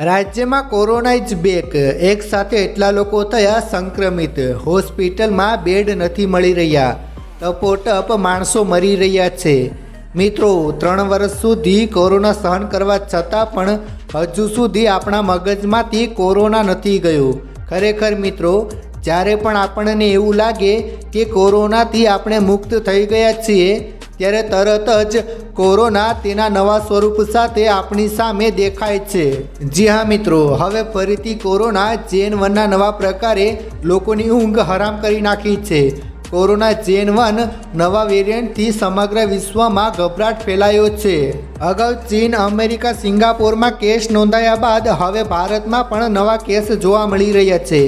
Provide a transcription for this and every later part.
રાજ્યમાં corona is back. એક સાથે એટલા લોકો થયા સંક્રમિત. હોસ્પિટલમાં બેડ નથી મળી રહ્યા. ટપોટપ માણસો મરી રહ્યા છે. મિત્રો, ત્રણ વર્ષ સુધી કોરોના સહન કરવા છતાં પણ હજુ સુધી આપણા મગજમાંથી કોરોના નથી ગયો. ખરેખર મિત્રો, જ્યારે પણ આપણને એવું લાગે કે કોરોનાથી આપણે મુક્ત થઈ ગયા છીએ ત્યારે તરત જ કોરોના તેના નવા સ્વરૂપ સાથે આપણી સામે દેખાય છે. જી હા મિત્રો, હવે ફરીથી કોરોના જેન વનના નવા પ્રકારે લોકોની ઊંઘ હરામ કરી નાખી છે. કોરોના જેન વન નવા વેરિયન્ટથી સમગ્ર વિશ્વમાં ગભરાટ ફેલાયો છે. અગાઉ ચીન, અમેરિકા, સિંગાપોરમાં કેસ નોંધાયા બાદ હવે ભારતમાં પણ નવા કેસ જોવા મળી રહ્યા છે.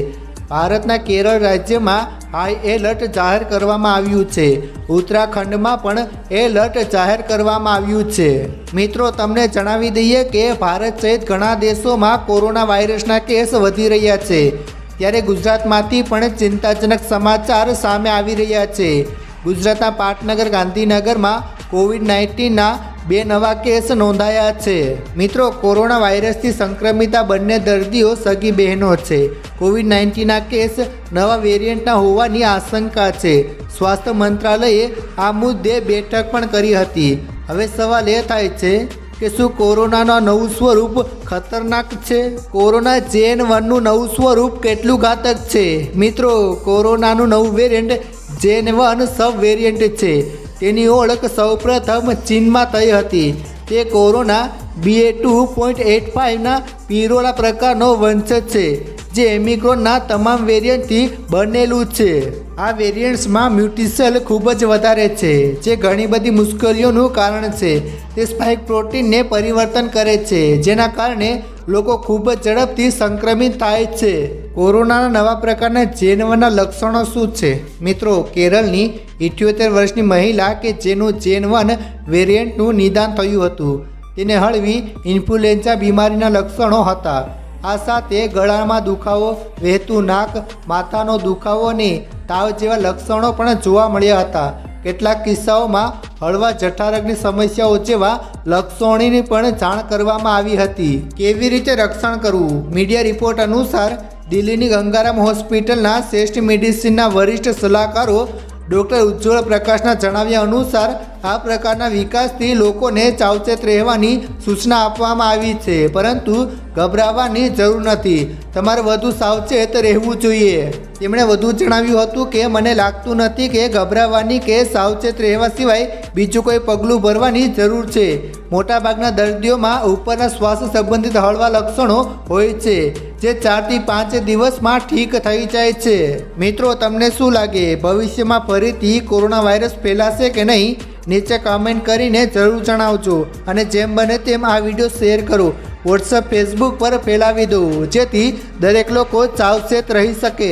ભારતના કેરળ રાજ્યમાં હાઈ એલર્ટ જાહેર કરવામાં આવ્યું છે. ઉત્તરાખંડમાં પણ એલર્ટ જાહેર કરવામાં આવ્યું છે. મિત્રો, તમને જણાવી દઈએ કે ભારત સહિત ઘણા દેશોમાં કોરોના વાયરસના કેસ વધી રહ્યા છે. ત્યારે ગુજરાતમાંથી પણ ચિંતાજનક સમાચાર સામે આવી રહ્યા છે. ગુજરાતના પાટનગર, ગાંધીનગરમાં કોવિડ નાઇન્ટીનના બે નવા કેસ નોંધાયા છે. મિત્રો, કોરોના વાયરસથી સંક્રમિત બંને દર્દીઓ સગી બહેનો છે. કોવિડ નાઇન્ટીનના કેસ નવા વેરિયન્ટના હોવાની આશંકા છે. સ્વાસ્થ્ય મંત્રાલયે આ મુદ્દે બેઠક પણ કરી હતી. હવે સવાલ એ થાય છે કે શું કોરોનાનું નવું સ્વરૂપ ખતરનાક છે? કોરોના જેન વનનું નવું સ્વરૂપ કેટલું ઘાતક છે? મિત્રો, કોરોનાનું નવું વેરિયન્ટ જેન વન સબ વેરિયન્ટ છે. તેની ઓળખ સૌપ્રથમ ચીનમાં થઈ હતી. તે corona BA two point eight ફાઇવના Pirola પ્રકારનો વંશજ છે. જે એમિક્રોનના તમામ વેરિયન્ટથી બનેલું છે. આ વેરિયન્ટ્સમાં મ્યુટિસેલ ખૂબ જ વધારે છે, જે ઘણી બધી મુશ્કેલીઓનું કારણ છે. તે સ્પાઇક પ્રોટીનને પરિવર્તન કરે છે, જેના કારણે લોકો ખૂબ જ ઝડપથી સંક્રમિત થાય છે. કોરોનાના નવા પ્રકારના જેનવનના લક્ષણો શું છે? મિત્રો, કેરળની ઇઠ્યોતેર વર્ષની મહિલા કે જેનું જેનવન વેરિયન્ટનું નિદાન થયું હતું, તેને હળવી ઇન્ફ્લુએન્ઝા બીમારીના લક્ષણો હતા. આ સાથે ગળામાં દુખાવો, વહેતું નાક, માથાનો દુખાવો અને તાવ જેવા લક્ષણો પણ જોવા મળ્યા હતા. કેટલાક કિસ્સાઓમાં હળવા જઠારકની સમસ્યાઓ જેવા લક્ષણોની પણ જાણ કરવામાં આવી હતી. કેવી રીતે રક્ષણ કરવું? મીડિયા રિપોર્ટ અનુસાર દિલ્હીની ગંગારામ હોસ્પિટલના શ્રેષ્ઠ મેડિસિનના વરિષ્ઠ સલાહકારો ડૉક્ટર ઉજ્જવળ પ્રકાશના જણાવ્યા અનુસાર આ પ્રકારના વિકાસથી લોકોને સાવચેત રહેવાની સૂચના આપવામાં આવી છે, પરંતુ ગભરાવાની જરૂર નથી. તમારે વધુ સાવચેત રહેવું જોઈએ. તેમણે વધુ જણાવ્યું હતું કે, મને લાગતું નથી કે ગભરાવાની કે સાવચેત રહેવા સિવાય બીજું કોઈ પગલું ભરવાની જરૂર છે. મોટાભાગના દર્દીઓમાં ઉપરના શ્વાસ સંબંધિત હળવા લક્ષણો હોય છે, જે ચારથી પાંચ દિવસમાં ઠીક થઈ જાય છે. મિત્રો, તમને શું લાગે? ભવિષ્યમાં ફરીથી કોરોના વાયરસ ફેલાશે કે નહીં? નીચે કમેન્ટ કરીને જરૂર જણાવજો. અને જેમ બને તેમ આ વીડિયો શેર કરો. વોટ્સઅપ ફેસબુક પર ફેલાવી દો, જેથી દરેક લોકો સાવચેત રહી શકે.